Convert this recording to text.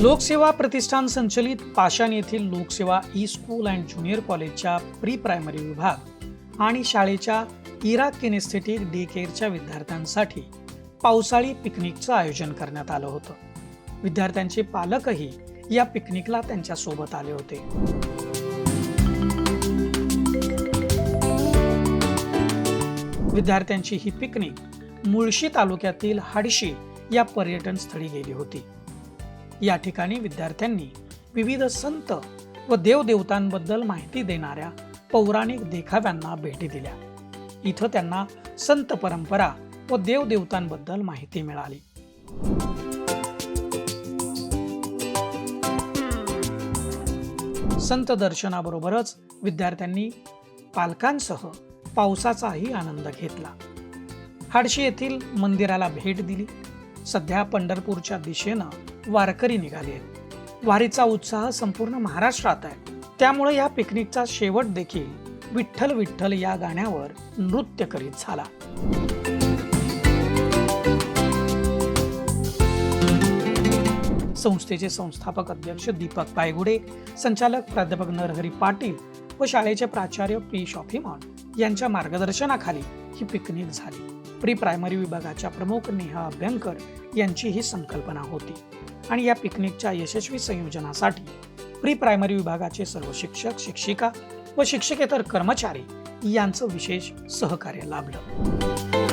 लोकसेवा प्रतिष्ठान संचलित पाषाण येथील Lokseva E school and junior कॉलेजच्या प्री प्रायमरी विभाग आणि शाळेच्या इराक किनेस्थेटिक डे केअरच्या विद्यार्थ्यांसाठी पावसाळी पिकनिकचं आयोजन करण्यात आलं होतं. विद्यार्थ्यांचे पालकही या पिकनिकला त्यांच्यासोबत आले होते. विद्यार्थ्यांची ही पिकनिक मुळशी तालुक्यातील हाडशी या पर्यटन स्थळी गेली होती. या ठिकाणी विद्यार्थ्यांनी विविध संत व देवदेवतांबद्दल माहिती देणाऱ्या पौराणिक देखाव्यांना भेटी दिल्या. इथं त्यांना संत परंपरा व देवदेवतांबद्दल माहिती मिळाली. संत दर्शनाबरोबरच विद्यार्थ्यांनी पालकांसह पावसाचाही आनंद घेतला. हाडशी येथील मंदिराला भेट दिली. सध्या पंढरपूरच्या दिशेनं वारकरी निघाले आहेत. वारीचा उत्साह संपूर्ण महाराष्ट्रात आहे. त्यामुळे या पिकनिकचा शेवट देखील विठ्ठल विठ्ठल या गाण्यावर नृत्य करीत झाला. संस्थेचे संस्थापक अध्यक्ष दीपक पायगुडे संचालक प्राध्यापक नरहरी पाटील व शाळेचे प्राचार्य पी शॉफीमॉन यांच्या मार्गदर्शनाखाली ही पिकनिक झाली. प्री प्रायमरी विभागाच्या प्रमुख नेहा अभ्यंकर यांची ही संकल्पना होती. आणि या पिकनिकच्या यशस्वी संयोजनासाठी प्री प्रायमरी विभागाचे सर्व शिक्षक शिक्षिका व शिक्षकेतर कर्मचारी यांचं विशेष सहकार्य लाभलं.